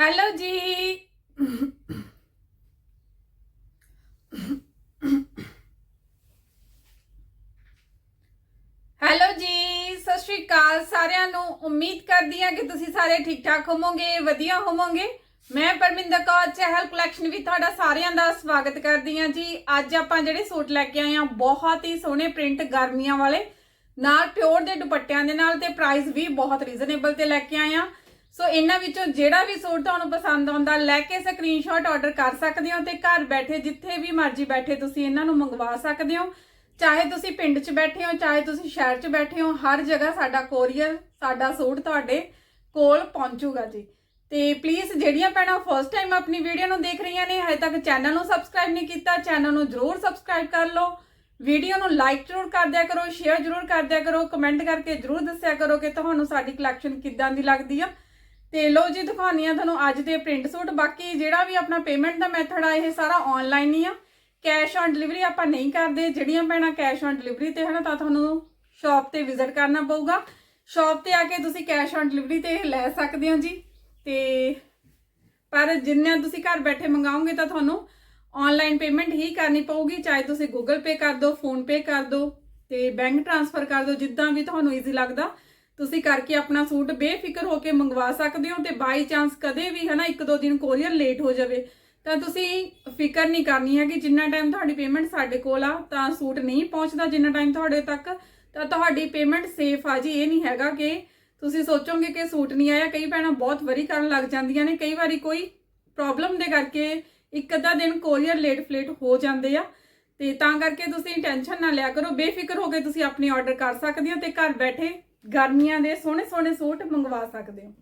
Hello ਜੀ hello ਜੀ ਸਤਿ ਸ਼੍ਰੀ ਅਕਾਲ ਸਾਰਿਆਂ ਨੂੰ। ਉਮੀਦ ਕਰਦੀ ਹਾਂ ਕਿ ਤੁਸੀਂ ਸਾਰੇ ਠੀਕ ਠਾਕ ਹੋਵੋਗੇ, ਵਧੀਆ ਹੋਵੋਗੇ। ਮੈਂ ਪਰਮਿੰਦਰ ਕੌਰ, ਚਹਿਲ ਕਲੈਕਸ਼ਨ ਵੀ ਤੁਹਾਡਾ ਸਾਰਿਆਂ ਦਾ ਸਵਾਗਤ ਕਰਦੀ ਹਾਂ ਜੀ। ਅੱਜ ਆਪਾਂ ਜਿਹੜੇ ਸੂਟ ਲੈ ਕੇ ਆਏ ਹਾਂ, ਬਹੁਤ ਹੀ ਸੋਹਣੇ ਪ੍ਰਿੰਟ ਗਰਮੀਆਂ ਵਾਲੇ। ਨਾਲ ਪਿਓਰ ਦੇ ਦੁਪੱਟਿਆਂ ਦੇ ਨਾਲ ਤੇ ਪ੍ਰਾਈਸ ਵੀ ਬਹੁਤ ਰੀਜ਼ਨੇਬਲ ਤੇ ਲੈ ਕੇ ਆਏ ਹਾਂ। ਸੋ ਇਹਨਾਂ ਵਿੱਚੋਂ ਜਿਹੜਾ ਵੀ ਸੂਟ ਤੁਹਾਨੂੰ ਪਸੰਦ ਆਉਂਦਾ, ਲੈ ਕੇ ਸਕਰੀਨਸ਼ਾਟ ਆਰਡਰ ਕਰ ਸਕਦੇ ਹੋ ਤੇ ਘਰ ਬੈਠੇ ਜਿੱਥੇ ਵੀ ਮਰਜ਼ੀ ਬੈਠੇ ਤੁਸੀਂ ਇਹਨਾਂ ਨੂੰ ਮੰਗਵਾ ਸਕਦੇ ਹੋ। ਚਾਹੇ ਤੁਸੀਂ ਪਿੰਡ 'ਚ ਬੈਠੇ ਹੋ, ਚਾਹੇ ਤੁਸੀਂ ਸ਼ਹਿਰ 'ਚ ਬੈਠੇ ਹੋ, ਹਰ ਜਗ੍ਹਾ ਸਾਡਾ ਕੋਰੀਅਰ ਸਾਡਾ ਸੂਟ ਤੁਹਾਡੇ ਕੋਲ ਪਹੁੰਚੂਗਾ ਜੀ। ਤੇ ਪਲੀਜ਼ ਜਿਹੜੀਆਂ ਭੈਣਾਂ ਫਰਸਟ ਟਾਈਮ ਆਪਣੀ ਵੀਡੀਓ ਨੂੰ ਦੇਖ ਰਹੀਆਂ ਨੇ, ਹਜੇ ਤੱਕ ਚੈਨਲ ਨੂੰ ਸਬਸਕ੍ਰਾਈਬ ਨਹੀਂ ਕੀਤਾ ਚੈਨਲ ਨੂੰ ਜਰੂਰ ਸਬਸਕ੍ਰਾਈਬ ਕਰ ਲਓ। ਵੀਡੀਓ ਨੂੰ ਲਾਈਕ ਜਰੂਰ ਕਰ ਦਿਆ ਕਰੋ ਸ਼ੇਅਰ ਜਰੂਰ ਕਰ ਦਿਆ ਕਰੋ ਕਮੈਂਟ ਕਰਕੇ ਜਰੂਰ ਦੱਸਿਆ ਕਰੋ ਕਿ ਤੁਹਾਨੂੰ ਸਾਡੀ ਕਲੈਕਸ਼ਨ ਕਿੱਦਾਂ ਦੀ ਲੱਗਦੀ ਆ। ਤੇ ਲੋ ਜੀ, ਦਿਖਾਉਂਦੀ ਆ ਤੁਹਾਨੂੰ ਅੱਜ ਦੇ ਪ੍ਰਿੰਟ ਸੂਟ ਬਾਕੀ ਜਿਹੜਾ ਵੀ ਆਪਣਾ ਪੇਮੈਂਟ ਦਾ ਮੈਥਡ ਆ, ਇਹ ਸਾਰਾ ਆਨਲਾਈਨ ਹੀ ਆ। ਕੈਸ਼ ਔਨ ਡਿਲੀਵਰੀ ਆਪਾਂ ਨਹੀਂ ਕਰਦੇ। ਜਿਹੜੀਆਂ ਭੈਣਾਂ ਕੈਸ਼ ਔਨ ਡਿਲੀਵਰੀ ਤੇ ਹਨਾ, ਤਾਂ ਤੁਹਾਨੂੰ ਸ਼ਾਪ ਤੇ ਵਿਜ਼ਿਟ ਕਰਨਾ ਪਊਗਾ। ਸ਼ਾਪ ਤੇ ਆ ਕੇ ਤੁਸੀਂ ਕੈਸ਼ ਔਨ ਡਿਲੀਵਰੀ ਤੇ ਇਹ ਲੈ ਸਕਦੇ ਹੋ ਜੀ। ਤੇ ਪਰ ਜਿੰਨੇ ਤੁਸੀਂ ਘਰ ਬੈਠੇ ਮੰਗਾਓਗੇ, ਤਾਂ ਤੁਹਾਨੂੰ ਆਨਲਾਈਨ ਪੇਮੈਂਟ ਹੀ ਕਰਨੀ ਪਊਗੀ। ਚਾਹੇ ਤੁਸੀਂ Google Pay ਕਰ ਦਿਓ ਫੋਨ ਪੇ ਕਰ ਦਿਓ ਤੇ ਬੈਂਕ ਟ੍ਰਾਂਸਫਰ ਕਰ ਦਿਓ ਜਿੱਦਾਂ ਵੀ ਤੁਹਾਨੂੰ ਈਜ਼ੀ ਲੱਗਦਾ। ਤੁਸੀਂ ਕਰਕੇ ਆਪਣਾ ਸੂਟ ਬੇਫਿਕਰ ਹੋ ਕੇ ਮੰਗਵਾ ਸਕਦੇ ਹੋ ਤੇ ਬਾਈ ਚਾਂਸ ਕਦੇ ਵੀ ਹਨਾ ਇੱਕ ਦੋ ਦਿਨ ਕੋਰੀਅਰ ਲੇਟ ਹੋ ਜਾਵੇ, ਤਾਂ ਤੁਸੀਂ ਫਿਕਰ ਨਹੀਂ ਕਰਨੀ ਹੈ ਕਿ ਜਿੰਨਾ ਟਾਈਮ ਤੁਹਾਡੀ ਪੇਮੈਂਟ ਸਾਡੇ ਕੋਲ ਆ, ਤਾਂ ਸੂਟ ਨਹੀਂ ਪਹੁੰਚਦਾ ਜਿੰਨਾ ਟਾਈਮ ਤੁਹਾਡੇ ਤੱਕ, ਤਾਂ ਤੁਹਾਡੀ ਪੇਮੈਂਟ ਸੇਫ ਆ ਜੀ। ਇਹ ਨਹੀਂ ਹੈਗਾ ਕਿ ਤੁਸੀਂ ਸੋਚੋਗੇ ਕਿ ਸੂਟ ਨਹੀਂ ਆਇਆ। ਕਈ ਭੈਣਾਂ ਬਹੁਤ ਵਰੀ ਕਰਨ ਲੱਗ ਜਾਂਦੀਆਂ ਨੇ। ਕਈ ਵਾਰੀ ਕੋਈ ਪ੍ਰੋਬਲਮ ਦੇ ਕਰਕੇ ਇੱਕ ਅੱਧਾ ਦਿਨ ਕੋਰੀਅਰ ਲੇਟ ਫਲੇਟ ਹੋ ਜਾਂਦੇ ਆ। ਤੇ ਤਾਂ ਕਰਕੇ ਤੁਸੀਂ ਟੈਨਸ਼ਨ ਨਾ ਲਿਆ ਕਰੋ। ਬੇਫਿਕਰ ਹੋ ਕੇ ਤੁਸੀਂ ਆਪਣੇ ਆਰਡਰ ਕਰ ਸਕਦੇ ਹੋ ਤੇ ਘਰ ਬੈਠੇ ਗਰਮੀਆਂ ਦੇ ਸੋਹਣੇ ਸੋਹਣੇ ਸੂਟ ਮੰਗਵਾ ਸਕਦੇ ਹੋ।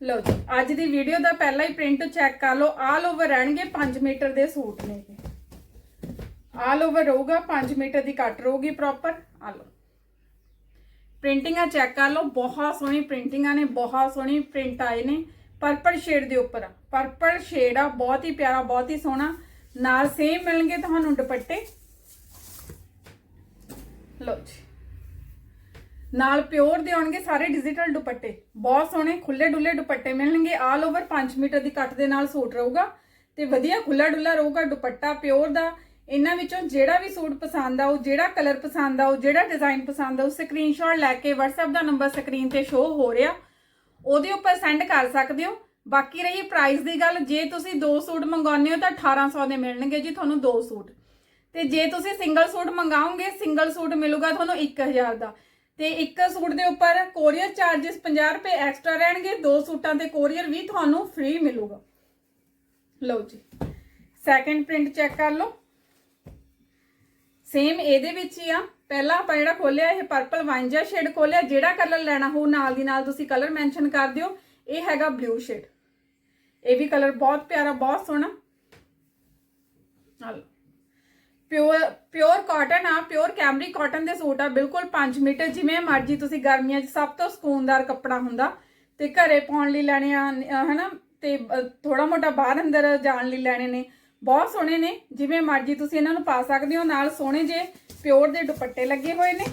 ਲਓ ਜੀ, ਅੱਜ ਦੀ ਵੀਡੀਓ ਦਾ ਪਹਿਲਾ ਹੀ ਪ੍ਰਿੰਟ ਚੈੱਕ ਕਰ ਲਓ। ਆਲ ਓਵਰ ਰਹਿਣਗੇ 5 ਮੀਟਰ ਦੇ ਸੂਟ ਨੇ ਆਲ ਓਵਰ ਰਹੂਗਾ 5 ਮੀਟਰ ਦੀ ਕੱਟ ਰਹੂਗੀ ਪ੍ਰੋਪਰ ਆ ਲਓ। ਪ੍ਰਿੰਟਿੰਗਾਂ ਚੈੱਕ ਕਰ ਲਓ, ਬਹੁਤ ਸੋਹਣੀ ਪ੍ਰਿੰਟਿੰਗਾਂ ਨੇ, ਬਹੁਤ ਸੋਹਣੀ ਪ੍ਰਿੰਟ ਆਏ ਨੇ। ਪਰਪਲ ਸ਼ੇਡ ਦੇ ਉੱਪਰ ਪਰਪਲ ਸ਼ੇਡ ਆ, ਬਹੁਤ ਹੀ ਪਿਆਰਾ, ਬਹੁਤ ਹੀ ਸੋਹਣਾ। ਨਾਲ ਸੇਮ ਮਿਲਣਗੇ ਤੁਹਾਨੂੰ ਦੁਪੱਟੇ। ਲਓ ਜੀ। ਨਾਲ ਪਿਓਰ ਦੇ ਆਉਣਗੇ ਸਾਰੇ ਡਿਜੀਟਲ ਦੁਪੱਟੇ। ਬਹੁਤ ਸੋਹਣੇ ਖੁੱਲੇ ਡੁੱਲੇ ਦੁਪੱਟੇ ਮਿਲਣਗੇ। ਆਲ ਓਵਰ 5 ਮੀਟਰ ਦੀ ਕੱਟ ਦੇ ਨਾਲ ਸੂਟ ਰਹੂਗਾ। ਤੇ ਵਧੀਆ ਖੁੱਲਾ ਡੁੱਲਾ ਰਹੂਗਾ ਦੁਪੱਟਾ ਪਿਓਰ ਦਾ। ਇਹਨਾਂ ਵਿੱਚੋਂ ਜਿਹੜਾ ਵੀ ਸੂਟ ਪਸੰਦ ਆਉ ਜਿਹੜਾ ਕਲਰ ਪਸੰਦ ਆਉ ਜਿਹੜਾ ਡਿਜ਼ਾਈਨ ਪਸੰਦ ਆਉ ਸਕਰੀਨਸ਼ਾਟ ਲੈ ਕੇ WhatsApp ਦਾ ਨੰਬਰ ਸਕਰੀਨ ਤੇ ਸ਼ੋ ਹੋ ਰਿਹਾ। ਉਹਦੇ ਉੱਪਰ ਸੈਂਡ ਕਰ ਸਕਦੇ ਹੋ। ਬਾਕੀ ਰਹੀ ਪ੍ਰਾਈਸ ਦੀ ਗੱਲ, ਜੇ ਤੁਸੀਂ ਦੋ ਸੂਟ ਮੰਗਾਉਂਦੇ ਹੋ ਤਾਂ 1800 ਦੇ ਮਿਲਣਗੇ ਜੀ ਤੁਹਾਨੂੰ ਦੋ ਸੂਟ। ਤੇ ਜੇ ਤੁਸੀਂ ਸਿੰਗਲ ਸੂਟ ਮੰਗਾਓਗੇ ਸਿੰਗਲ ਸੂਟ ਮਿਲੂਗਾ ਤੁਹਾਨੂੰ 1000 ਦਾ। ਤੇ ਇੱਕ ਸੂਟ ਦੇ ਉੱਪਰ ਕੋਰੀਅਰ ਚਾਰजेस 50 ਰੁਪਏ ਐਕਸਟਰਾ ਰਹਿਣਗੇ, ਦੋ ਸੂਟਾਂ ਤੇ ਕੋਰੀਅਰ ਵੀ ਤੁਹਾਨੂੰ ਫ੍ਰੀ ਮਿਲੂਗਾ। ਲਓ ਜੀ ਸੈਕੰਡ ਪ੍ਰਿੰਟ ਚੈੱਕ ਕਰ ਲਓ। ਸੇਮ ਇਹਦੇ ਵਿੱਚ ਹੀ ਆ। ਪਹਿਲਾਂ ਆਪਾਂ ਜਿਹੜਾ ਖੋਲਿਆ, ਇਹ ਪਰਪਲ ਵਾਂਜਾ ਸ਼ੇਡ ਖੋਲਿਆ, ਜਿਹੜਾ ਕਲਰ ਲੈਣਾ ਹੋ ਨਾਲ ਦੀ ਨਾਲ ਤੁਸੀਂ ਕਲਰ ਮੈਂਸ਼ਨ ਕਰ ਦਿਓ। ਇਹ ਹੈਗਾ ਬਲੂ ਸ਼ੇਡ ਇਹ ਵੀ ਕਲਰ ਬਹੁਤ ਪਿਆਰਾ, ਬਹੁਤ ਸੋਹਣਾ। ਹਲ ਪਿਓਰ ਪਿਓਰ ਕਾਟਨ ਆ, ਪਿਓਰ ਕੈਮਰੀ ਕਾਟਨ ਦੇ ਸੂਟ ਆ, ਬਿਲਕੁਲ 5 ਮੀਟਰ ਜਿਵੇਂ ਮਰਜ਼ੀ ਤੁਸੀਂ ਗਰਮੀਆਂ 'ਚ ਸਭ ਤੋਂ ਸਕੂਨਦਾਰ ਕੱਪੜਾ ਹੁੰਦਾ। ਤੇ ਘਰੇ ਪਾਉਣ ਲਈ ਲੈਣੇ ਆ, ਅਹ, ਹਨਾ, ਤੇ ਥੋੜਾ ਮੋਟਾ ਬਾਹਰ ਅੰਦਰ ਜਾਣ ਲਈ ਲੈਣੇ ਨੇ। ਬਹੁਤ ਸੋਹਣੇ ਨੇ, ਜਿਵੇਂ ਮਰਜ਼ੀ ਤੁਸੀਂ ਇਹਨਾਂ ਨੂੰ ਪਾ ਸਕਦੇ ਹੋ, ਨਾਲ ਸੋਹਣੇ ਜੇ ਪਿਓਰ ਦੇ ਦੁਪੱਟੇ ਲੱਗੇ ਹੋਏ ਨੇ।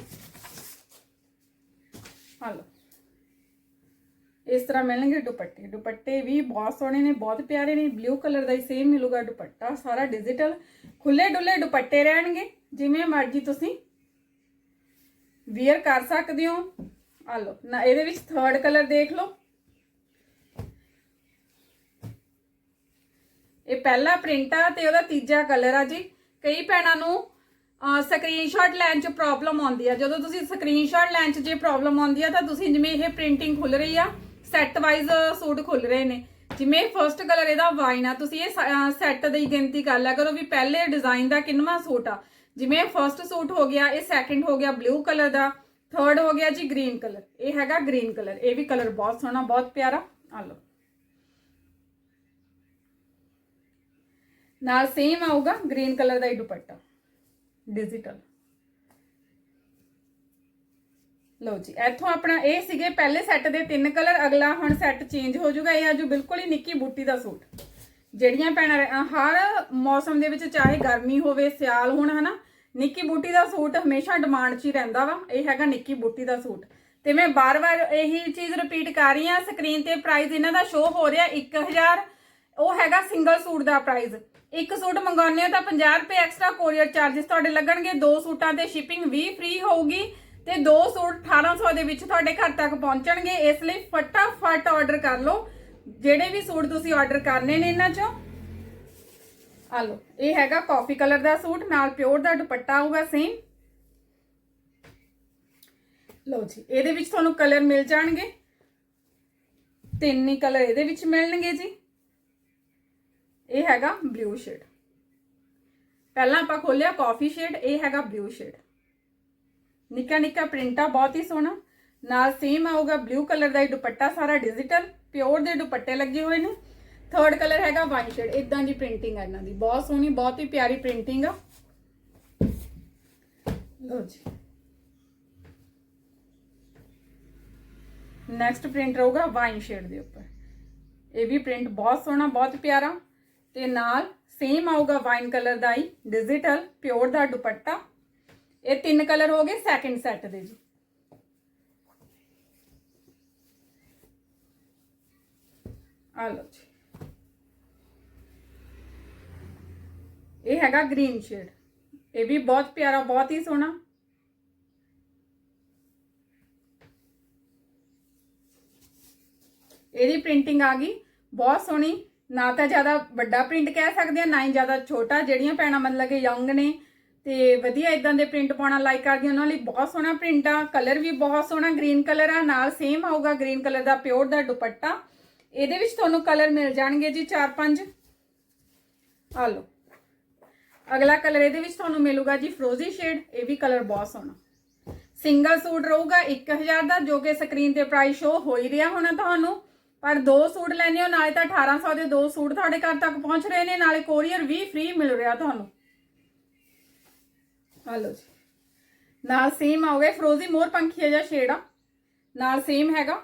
ਹਲੋ। ਇਸ ਤਰ੍ਹਾਂ ਮਿਲਣਗੇ ਦੁਪੱਟੇ। ਦੁਪੱਟੇ ਵੀ ਬਹੁਤ ਸੋਹਣੇ ਨੇ, ਬਹੁਤ ਪਿਆਰੇ ਨੇ। ਬਲੂ ਕਲਰ ਦਾ ਹੀ ਸੇਮ ਮਿਲੂਗਾ ਦੁਪੱਟਾ। ਸਾਰਾ ਡਿਜੀਟਲ ਖੁੱਲੇ ਡੁੱਲੇ ਦੁਪੱਟੇ ਰਹਿਣਗੇ। ਜਿਵੇਂ ਮਰਜ਼ੀ ਤੁਸੀਂ ਵੇਅਰ ਕਰ ਸਕਦੇ ਹੋ। ਆ ਲਓ, ਨਾ ਇਹਦੇ ਵਿੱਚ ਥਰਡ ਕਲਰ ਦੇਖ ਲਓ। ਇਹ ਪਹਿਲਾ ਪ੍ਰਿੰਟ ਆ ਤੇ ਉਹਦਾ ਤੀਜਾ ਕਲਰ ਆ ਜੀ। ਕਈ ਭੈਣਾਂ ਨੂੰ ਸਕਰੀਨਸ਼ਾਟ ਲੈਣ 'ਚ ਪ੍ਰੋਬਲਮ ਆਉਂਦੀ ਆ। ਜਦੋਂ ਤੁਸੀਂ ਸਕਰੀਨਸ਼ਾਟ ਲੈਣ 'ਚ ਜੇ ਪ੍ਰੋਬਲਮ ਆਉਂਦੀ ਆ, ਤਾਂ ਤੁਸੀਂ ਜਿਵੇਂ ਇਹ ਪ੍ਰਿੰਟਿੰਗ ਖੁੱਲ ਰਹੀ ਆ ਸੈੱਟ ਵਾਈਜ਼ ਸੂਟ ਖੁੱਲ ਰਹੇ ਨੇ। ਜਿਵੇਂ ਫਰਸਟ ਕਲਰ ਇਹਦਾ ਵਾਈਨ ਆ, ਤੁਸੀਂ ਇਹ ਸੈੱਟ ਦੀ ਗਿਣਤੀ ਕਰ ਲਿਆ ਕਰੋ ਵੀ ਪਹਿਲੇ ਡਿਜ਼ਾਈਨ ਦਾ ਕਿੰਨਵਾਂ ਸੂਟ ਆ। ਜਿਵੇਂ ਫਰਸਟ ਸੂਟ ਹੋ ਗਿਆ, ਇਹ ਸੈਕੰਡ ਹੋ ਗਿਆ ਬਲੂ ਕਲਰ ਦਾ ਥਰਡ ਹੋ ਗਿਆ ਜੀ ਗ੍ਰੀਨ ਕਲਰ ਇਹ ਹੈਗਾ ਗ੍ਰੀਨ ਕਲਰ ਇਹ ਵੀ ਕਲਰ ਬਹੁਤ ਸੋਹਣਾ, ਬਹੁਤ ਪਿਆਰਾ। ਆ ਲਓ। ਨਾਲ ਸੇਮ ਆਊਗਾ ਗ੍ਰੀਨ ਕਲਰ ਦਾ ਇਹ ਦੁਪੱਟਾ ਡਿਜੀਟਲ ਲਓ ਜੀ, ਇੱਥੋਂ ਆਪਣਾ ਇਹ ਸੀਗੇ ਪਹਿਲੇ ਸੈੱਟ ਦੇ ਤਿੰਨ ਕਲਰ ਅਗਲਾ ਹੁਣ ਸੈੱਟ ਚੇਂਜ ਹੋ ਜਾਊਗਾ, ਇਹ ਆਜੂ ਬਿਲਕੁਲ ਹੀ ਨਿੱਕੀ ਬੂਟੀ ਦਾ ਸੂਟ। ਜਿਹੜੀਆਂ ਭੈਣਾਂ ਹਰ ਮੌਸਮ ਦੇ ਵਿੱਚ ਚਾਹੇ ਗਰਮੀ ਹੋਵੇ, ਸਿਆਲ ਹੋਣ, ਹਨਾ, ਨਿੱਕੀ ਬੂਟੀ ਦਾ ਸੂਟ ਹਮੇਸ਼ਾ ਡਿਮਾਂਡ 'ਚ ਹੀ ਰਹਿੰਦਾ ਵਾ, ਇਹ ਹੈਗਾ ਨਿੱਕੀ ਬੂਟੀ ਦਾ ਸੂਟ। ਤੇ ਮੈਂ ਬਾਰ-ਬਾਰ ਇਹੀ ਚੀਜ਼ ਰਿਪੀਟ ਕਰ ਰਹੀ ਹਾਂ ਸਕਰੀਨ ਤੇ ਪ੍ਰਾਈਸ ਇਹਨਾਂ ਦਾ ਸ਼ੋ ਹੋ ਰਿਹਾ 1000 ਉਹ ਹੈਗਾ ਸਿੰਗਲ ਸੂਟ ਦਾ ਪ੍ਰਾਈਸ ਇੱਕ ਸੂਟ ਮੰਗਾਉਂਦੇ ਹੋ ਤਾਂ 50 ਰੁਪਏ ਐਕਸਟਰਾ ਕੋਰੀਅਰ ਚਾਰजेस ਤੁਹਾਡੇ ਲੱਗਣਗੇ, ਦੋ ਸੂਟਾਂ ਤੇ ਸ਼ਿਪਿੰਗ ਵੀ ਫ੍ਰੀ ਹੋਊਗੀ ਤੇ ਦੋ ਸੂਟ 1800 ਦੇ ਵਿੱਚ ਤੁਹਾਡੇ ਘਰ ਤੱਕ ਪਹੁੰਚਣਗੇ। ਇਸ ਲਈ ਫਟਾਫਟ ਆਰਡਰ ਕਰ ਲਓ। ਜਿਹੜੇ ਵੀ ਸੂਟ ਤੁਸੀਂ ਆਰਡਰ ਕਰਨੇ ਨੇ ਇਹਨਾਂ ਚੋਂ। ਆ ਲਓ, ਇਹ ਹੈਗਾ ਕਾਫੀ ਕਲਰ ਦਾ ਸੂਟ, ਨਾਲ ਪਿਓਰ ਦਾ ਦੁਪੱਟਾ ਆਊਗਾ ਸੇਮ ਲਓ ਜੀ, ਇਹਦੇ ਵਿੱਚ ਤੁਹਾਨੂੰ ਕਲਰ ਮਿਲ ਜਾਣਗੇ। ਤਿੰਨ ਹੀ ਕਲਰ ਇਹਦੇ ਵਿੱਚ ਮਿਲਣਗੇ ਜੀ। ਇਹ ਹੈਗਾ ਬਲੂ ਸ਼ੇਡ ਪਹਿਲਾਂ ਆਪਾਂ ਖੋਲਿਆ ਕਾਫੀ ਸ਼ੇਡ ਇਹ ਹੈਗਾ ਬਲੂ ਸ਼ੇਡ ਨਿੱਕਾ ਨਿੱਕਾ ਪ੍ਰਿੰਟ ਆ ਬਹੁਤ ਹੀ ਸੋਹਣਾ। ਨਾਲ ਸੇਮ ਆਊਗਾ ਬਲੂ ਕਲਰ ਦਾ ਹੀ ਦੁਪੱਟਾ ਸਾਰਾ ਡਿਜੀਟਲ ਪਿਓਰ ਦੇ ਦੁਪੱਟੇ ਲੱਗੇ ਹੋਏ ਨੇ। ਥਰਡ ਕਲਰ ਹੈਗਾ ਵਾਈਨ ਸ਼ੇਡ ਇਦਾਂ ਦੀ ਪ੍ਰਿੰਟਿੰਗ ਆ ਇਹਨਾਂ ਦੀ। ਬਹੁਤ ਸੋਹਣੀ, ਬਹੁਤ ਹੀ ਪਿਆਰੀ ਪ੍ਰਿੰਟਿੰਗ ਆ। ਲਓ ਜੀ। ਨੈਕਸਟ ਪ੍ਰਿੰਟ ਰਹੂਗਾ ਵਾਈਨ ਸ਼ੇਡ ਦੇ ਉੱਪਰ। ਇਹ ਵੀ ਪ੍ਰਿੰਟ ਬਹੁਤ ਸੋਹਣਾ, ਬਹੁਤ ਪਿਆਰਾ। ਤੇ ਨਾਲ ਸੇਮ ਆਊਗਾ ਵਾਈਨ ਕਲਰ ਦਾ ਹੀ ਡਿਜੀਟਲ ਪਿਓਰ ਦਾ ਦੁਪੱਟਾ। ਇਹ ਤਿੰਨ ਕਲਰ ਹੋ ਗਏ ਸੈਕਿੰਡ ਸੈੱਟ ਦੇ ਜੀ। ਆ ਲਓ ਜੀ। ਇਹ ਹੈਗਾ ਗ੍ਰੀਨ ਸ਼ੇਡ ਇਹ ਵੀ ਬਹੁਤ ਪਿਆਰਾ, ਬਹੁਤ ਹੀ ਸੋਹਣਾ। ਇਹਦੀ ਪ੍ਰਿੰਟਿੰਗ ਆ ਗਈ। ਬਹੁਤ ਸੋਹਣੀ। ਨਾ ਤਾਂ ਜ਼ਿਆਦਾ ਵੱਡਾ ਪ੍ਰਿੰਟ ਕਹਿ ਸਕਦੇ ਆ, ਨਾ ਹੀ ਜ਼ਿਆਦਾ ਛੋਟਾ। ਜਿਹੜੀਆਂ ਭੈਣਾਂ ਮਤਲਬ ਕਿ ਯੰਗ ਨੇ ਤੇ ਵਧੀਆ ਇਦਾਂ ਦੇ ਪ੍ਰਿੰਟ ਪਾਉਣਾ ਲਾਈਕ ਕਰਦੀ ਉਹਨਾਂ ਲਈ ਬਹੁਤ ਸੋਹਣਾ ਪ੍ਰਿੰਟ ਆ ਕਲਰ ਵੀ ਬਹੁਤ ਸੋਹਣਾ ਗ੍ਰੀਨ ਕਲਰ ਆ, ਨਾਲ ਸੇਮ ਆਊਗਾ ਗ੍ਰੀਨ ਕਲਰ ਦਾ ਪਿਓਰ ਦਾ ਦੁਪੱਟਾ। ਇਹਦੇ ਵਿੱਚ ਤੁਹਾਨੂੰ ਕਲਰ ਮਿਲ ਜਾਣਗੇ ਜੀ 4-5 ਆ ਲਓ। ਅਗਲਾ ਕਲਰ ਇਹਦੇ ਵਿੱਚ ਤੁਹਾਨੂੰ ਮਿਲੂਗਾ ਜੀ ਫਰੋਜ਼ੀ ਸ਼ੇਡ ਇਹ ਵੀ ਕਲਰ ਬਹੁਤ ਸੋਹਣਾ। ਸਿੰਗਲ ਸੂਟ ਰਹੂਗਾ 1000 ਦਾ, ਜੋ ਕਿ ਸਕਰੀਨ ਤੇ ਪ੍ਰਾਈਸ ਸ਼ੋ ਹੋ ਹੀ ਰਿਹਾ ਹੋਣਾ ਤੁਹਾਨੂੰ। ਪਰ ਦੋ ਸੂਟ ਲੈਣੇ ਹੋ, ਨਾਲੇ ਤਾਂ 1800 ਦੇ ਦੋ ਸੂਟ ਤੁਹਾਡੇ ਘਰ ਤੱਕ ਪਹੁੰਚ ਰਹੇ ਨੇ, ਨਾਲੇ ਕੋਰੀਅਰ ਵੀ ਫ੍ਰੀ ਮਿਲ ਰਿਹਾ ਤੁਹਾਨੂੰ। ਆ ਲਓ ਜੀ। ਨਾਲ ਸੇਮ ਆਉਗਾ ਫਰੋਜ਼ੀ ਮੋਰ ਪੰਖੀਆ ਜਿਹਾ ਸ਼ੇਡ ਆ। ਨਾਲ ਸੇਮ ਹੈਗਾ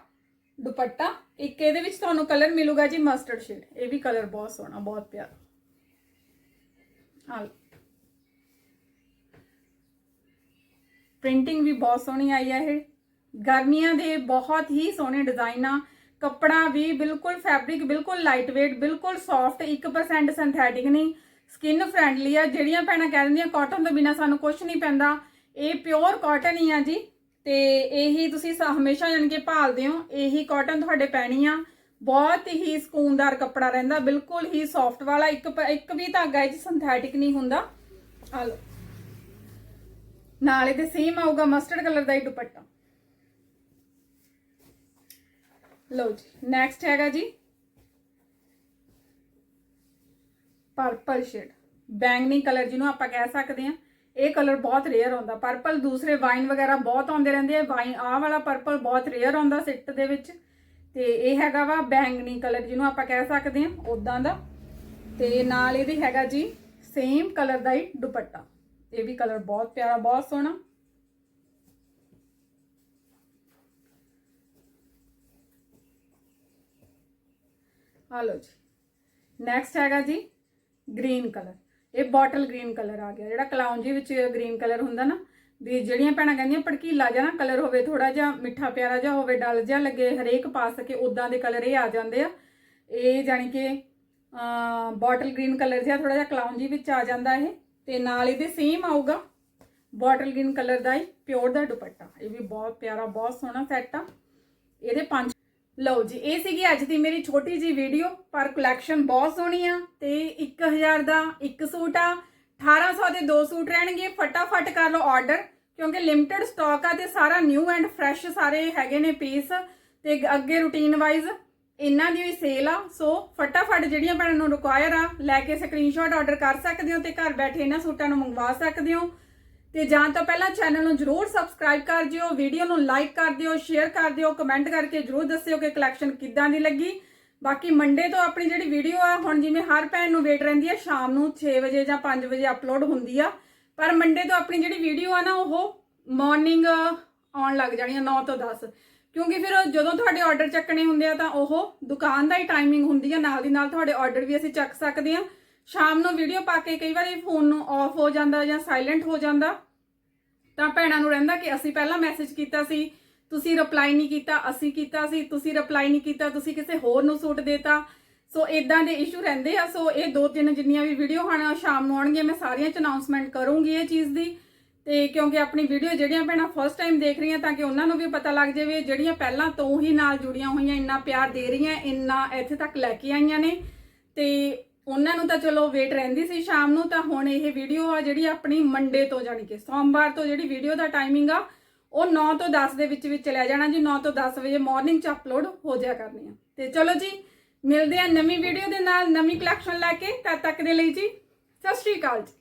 ਦੁਪੱਟਾ। ਇੱਕ ਇਹਦੇ ਵਿੱਚ ਤੁਹਾਨੂੰ ਕਲਰ ਮਿਲੂਗਾ ਜੀ ਮਸਟਰਡ ਸ਼ੇਡ ਇਹ ਵੀ ਕਲਰ ਬਹੁਤ ਸੋਹਣਾ, ਬਹੁਤ ਪਿਆਰਾ। ਆ ਪ੍ਰਿੰਟਿੰਗ ਵੀ ਬਹੁਤ ਸੋਹਣੀ ਆਈ ਹੈ ਇਹ। ਗਰਮੀਆਂ ਦੇ ਬਹੁਤ ਹੀ ਸੋਹਣੇ ਡਿਜ਼ਾਈਨ ਕੱਪੜਾ ਵੀ ਬਿਲਕੁਲ ਫੈਬਰਿਕ ਬਿਲਕੁਲ ਲਾਈਟ weight ਬਿਲਕੁਲ ਸੌਫਟ 1% ਸਿੰਥੈਟਿਕ ਨਹੀਂ। ਸਕਿਨ ਫ੍ਰੈਂਡਲੀ ਆ, ਜਿਹੜੀਆਂ ਭੈਣਾਂ ਕਹਿ ਦਿੰਦੀਆਂ ਕਾਟਨ ਤੋਂ ਬਿਨਾ ਸਾਨੂੰ ਕੁਝ ਨਹੀਂ ਪੈਂਦਾ। ਇਹ ਪਿਓਰ ਕਾਟਨ ਹੀ ਆ ਜੀ। ਤੇ ਇਹੀ ਤੁਸੀਂ ਹਮੇਸ਼ਾ ਜਾਣ ਕੇ ਭਾਲਦੇ ਹੋ, ਇਹੀ ਕਾਟਨ ਤੁਹਾਡੇ ਪੈਣੀ ਆ। ਬਹੁਤ ਹੀ ਸਕੂਨਦਾਰ ਕੱਪੜਾ ਰਹਿੰਦਾ, ਬਿਲਕੁਲ ਹੀ ਸੌਫਟ ਵਾਲਾ। ਇੱਕ ਇੱਕ ਵੀ ਧਾਗਾ ਇਹ ਚ ਸਿੰਥੈਟਿਕ ਨਹੀਂ ਹੁੰਦਾ। ਆ ਲਓ। ਨਾਲ ਇਹਦੇ ਸੇਮ ਆਊਗਾ ਮਸਟਰਡ ਕਲਰ ਦਾ ਹੀ ਦੁਪੱਟਾ। ਲਓ ਜੀ ਨੈਕਸਟ ਹੈਗਾ ਜੀ। ਪਰਪਲ ਸ਼ੇਡ ਬੈਂਗਨੀ ਕਲਰ ਜਿਹਨੂੰ ਆਪਾਂ ਕਹਿ ਸਕਦੇ ਹਾਂ, ਇਹ ਕਲਰ ਬਹੁਤ ਰੇਅਰ ਆਉਂਦਾ। ਪਰਪਲ ਦੂਸਰੇ ਵਾਈਨ ਵਗੈਰਾ ਬਹੁਤ ਆਉਂਦੇ ਰਹਿੰਦੇ ਆ। ਵਾਈਨ ਆਹ ਵਾਲਾ ਪਰਪਲ ਬਹੁਤ ਰੇਅਰ ਆਉਂਦਾ ਸਿੱਟ ਦੇ ਵਿੱਚ। ਤੇ ਇਹ ਹੈਗਾ ਵਾ ਬੈਂਗਨੀ ਕਲਰ ਜਿਹਨੂੰ ਆਪਾਂ ਕਹਿ ਸਕਦੇ ਹਾਂ ਉਦਾਂ ਦਾ। ਤੇ ਨਾਲ ਇਹਦੇ ਹੈਗਾ ਜੀ ਸੇਮ ਕਲਰ ਦਾ ਹੀ ਦੁਪੱਟਾ। ਇਹ ਵੀ ਕਲਰ ਬਹੁਤ ਪਿਆਰਾ, ਬਹੁਤ ਸੋਹਣਾ। ਆ ਲਓ ਜੀ। ਨੈਕਸਟ ਹੈਗਾ ਜੀ ਗ੍ਰੀਨ ਕਲਰ। ਇਹ ਬੋਟਲ ਗ੍ਰੀਨ ਕਲਰ ਆ ਗਿਆ। ਜਿਹੜਾ ਕਲਾਉਂਜੀ ਵਿੱਚ ਗ੍ਰੀਨ ਕਲਰ ਹੁੰਦਾ ਨਾ, ਵੀ ਜਿਹੜੀਆਂ ਭੈਣਾਂ ਕਹਿੰਦੀਆਂ, ਭੜਕੀਲਾ ਜਿਹਾ ਨਾ ਕਲਰ ਹੋਵੇ ਥੋੜਾ ਜਿਹਾ ਮਿੱਠਾ ਪਿਆਰਾ ਜਿਹਾ ਹੋਵੇ, ਡਲ ਜਿਹਾ ਲੱਗੇ, ਹਰੇਕ ਪਾ ਸਕੇ ਉਦਾਂ ਦੇ ਕਲਰ ਇਹ ਆ ਜਾਂਦੇ ਆ। ਇਹ ਜਾਨੀ ਕਿ ਬੋਟਲ ਗ੍ਰੀਨ ਕਲਰ ਜਿਹਾ ਥੋੜਾ ਜਿਹਾ ਕਲਾਉਂਜੀ ਵਿੱਚ ਆ ਜਾਂਦਾ ਇਹ। ਤੇ ਨਾਲ ਇਹਦੇ ਸੇਮ ਆਊਗਾ ਬੋਟਲ ਗ੍ਰੀਨ ਕਲਰ ਦਾ ਹੀ ਪਿਓਰ ਦਾ ਦੁਪੱਟਾ। ਇਹ ਵੀ ਬਹੁਤ ਪਿਆਰਾ, ਬਹੁਤ ਸੋਹਣਾ ਸੈੱਟ ਆ। ਇਹਦੇ ਪੰਜ ਲਓ ਜੀ, ਇਹ ਸੀਗੀ ਅੱਜ ਦੀ ਮੇਰੀ ਛੋਟੀ ਜੀ ਵੀਡੀਓ ਪਰ ਕਲੈਕਸ਼ਨ ਬਹੁਤ ਸੋਹਣੀ ਆ ਤੇ 1000 ਦਾ ਇੱਕ ਸੂਟ ਆ 1800 ਦੇ ਦੋ ਸੂਟ ਰਹਿਣਗੇ, ਫਟਾਫਟ ਕਰ ਲਓ ਆਰਡਰ ਕਿਉਂਕਿ ਲਿਮਟਿਡ ਸਟਾਕ ਆ ਤੇ ਸਾਰਾ ਨਿਊ ਐਂਡ ਫਰੈਸ਼ ਸਾਰੇ ਹੈਗੇ ਨੇ ਪੀਸ ਤੇ ਅੱਗੇ ਰੂਟੀਨ ਵਾਈਜ਼ ਇਹਨਾਂ ਦੀ ਵੀ ਸੇਲ ਆ ਸੋ ਫਟਾਫਟ ਜਿਹੜੀਆਂ ਭੈਣਾਂ ਨੂੰ ਰਿਕੁਆਇਰ ਆ, ਲੈ ਕੇ ਸਕਰੀਨਸ਼ਾਟ ਆਰਡਰ ਕਰ ਸਕਦੇ ਹੋ ਤੇ ਘਰ ਬੈਠੇ ਇਹਨਾਂ ਸੂਟਾਂ ਨੂੰ ਮੰਗਵਾ ਸਕਦੇ ਹੋ। ਤੇ ਜਾਣ ਤੋਂ ਪਹਿਲਾਂ ਚੈਨਲ ਨੂੰ ਜਰੂਰ ਸਬਸਕ੍ਰਾਈਬ ਕਰ ਦਿਓ ਵੀਡੀਓ ਨੂੰ ਲਾਈਕ ਕਰ ਦਿਓ ਸ਼ੇਅਰ ਕਰ ਦਿਓ ਕਮੈਂਟ ਕਰਕੇ ਜਰੂਰ ਦੱਸਿਓ ਕਿ ਕਲੈਕਸ਼ਨ ਕਿੱਦਾਂ ਦੀ ਲੱਗੀ। ਬਾਕੀ ਮੰਡੇ ਤੋਂ ਆਪਣੀ ਜਿਹੜੀ ਵੀਡੀਓ ਆ, ਹੁਣ ਜਿਵੇਂ ਹਰ ਭੈਣ ਨੂੰ ਵੇਟ ਰਹਿੰਦੀ ਆ, ਸ਼ਾਮ ਨੂੰ 6 ਵਜੇ ਜਾਂ 5 ਵਜੇ ਅਪਲੋਡ ਹੁੰਦੀ ਆ। ਪਰ ਮੰਡੇ ਤੋਂ ਆਪਣੀ ਜਿਹੜੀ ਵੀਡੀਓ ਆ ਨਾ, ਉਹ ਮਾਰਨਿੰਗ ਆਉਣ ਲੱਗ ਜਾਣੀ ਆ 9 ਤੋਂ 10 ਕਿਉਂਕਿ ਫਿਰ ਜਦੋਂ ਤੁਹਾਡੇ ਆਰਡਰ ਚੱਕਣੇ ਹੁੰਦੇ ਆ, ਤਾਂ ਉਹ ਦੁਕਾਨ ਦਾ ਹੀ ਟਾਈਮਿੰਗ ਹੁੰਦੀ ਆ, ਨਾਲ ਦੀ ਨਾਲ ਤੁਹਾਡੇ ਆਰਡਰ ਵੀ ਅਸੀਂ ਚੱਕ ਸਕਦੇ ਆ। ਸ਼ਾਮ ਨੂੰ ਵੀਡੀਓ ਪਾ ਕੇ ਕਈ ਵਾਰੀ ਫੋਨ ਨੂੰ ਆਫ ਹੋ ਜਾਂਦਾ ਜਾਂ ਸਾਇਲੈਂਟ ਹੋ ਜਾਂਦਾ। ਤਾਂ ਭੈਣਾਂ ਨੂੰ ਰਹਿੰਦਾ ਕਿ ਅਸੀਂ ਪਹਿਲਾਂ ਮੈਸੇਜ ਕੀਤਾ ਸੀ, ਤੁਸੀਂ ਰਿਪਲਾਈ ਨਹੀਂ ਕੀਤਾ, ਅਸੀਂ ਕੀਤਾ ਸੀ, ਤੁਸੀਂ ਰਿਪਲਾਈ ਨਹੀਂ ਕੀਤਾ, ਤੁਸੀਂ ਕਿਸੇ ਹੋਰ ਨੂੰ ਸੂਟ ਦੇਤਾ। ਸੋ ਇਦਾਂ ਦੇ ਇਸ਼ੂ ਰਹਿੰਦੇ ਆ। ਸੋ ਇਹ ਦੋ ਤਿੰਨ ਜਿੰਨੀਆਂ ਵੀ ਵੀਡੀਓ ਹਨ, ਸ਼ਾਮ ਨੂੰ ਆਉਣਗੀਆਂ, ਮੈਂ ਸਾਰੀਆਂ ਚ ਅਨਾਉਂਸਮੈਂਟ ਕਰੂੰਗੀ ਇਹ ਚੀਜ਼ ਦੀ। ਤੇ ਕਿਉਂਕਿ ਆਪਣੀ ਵੀਡੀਓ ਜਿਹੜੀਆਂ ਭੈਣਾਂ ਫਸਟ ਟਾਈਮ ਦੇਖ ਰਹੀਆਂ ਤਾਂ ਕਿ ਉਹਨਾਂ ਨੂੰ ਵੀ ਪਤਾ ਲੱਗ ਜਾਵੇ, ਜਿਹੜੀਆਂ ਪਹਿਲਾਂ ਤੋਂ ਹੀ ਨਾਲ ਜੁੜੀਆਂ ਹੋਈਆਂ, ਇੰਨਾ ਪਿਆਰ ਦੇ ਰਹੀਆਂ, ਇੰਨਾ ਇੱਥੇ ਤੱਕ ਲੈ ਕੇ ਆਈਆਂ ਨੇ। ਤੇ ਉਹਨਾਂ ਨੂੰ ਤਾਂ ਚਲੋ ਵੇਟ ਰਹਿੰਦੀ ਸੀ ਸ਼ਾਮ ਨੂੰ, ਤਾਂ ਹੁਣ ਇਹ ਵੀਡੀਓ ਆ ਜਿਹੜੀ ਆਪਣੀ ਮੰਡੇ ਤੋਂ ਜਾਣੀ ਕਿ ਸੋਮਵਾਰ ਤੋਂ ਜਿਹੜੀ ਵੀਡੀਓ ਦਾ ਟਾਈਮਿੰਗ ਆ, ਉਹ 9 ਤੋਂ 10 ਦੇ ਵਿੱਚ ਵਿੱਚ ਚਲਿਆ ਜਾਣਾ ਜੀ 9 ਤੋਂ 10 ਵਜੇ ਮਾਰਨਿੰਗ ਚ ਅਪਲੋਡ ਹੋ ਜਾ ਕਰਨੀ ਆ। ਤੇ ਚਲੋ ਜੀ, ਮਿਲਦੇ ਆ ਨਵੀਂ ਵੀਡੀਓ ਦੇ ਨਾਲ, ਨਵੀਂ ਕਲੈਕਸ਼ਨ ਲੈ ਕੇ, ਤਦ ਤੱਕ ਦੇ ਲਈ ਜੀ, ਸਤਿ ਸ਼੍ਰੀ ਅਕਾਲ ਜੀ।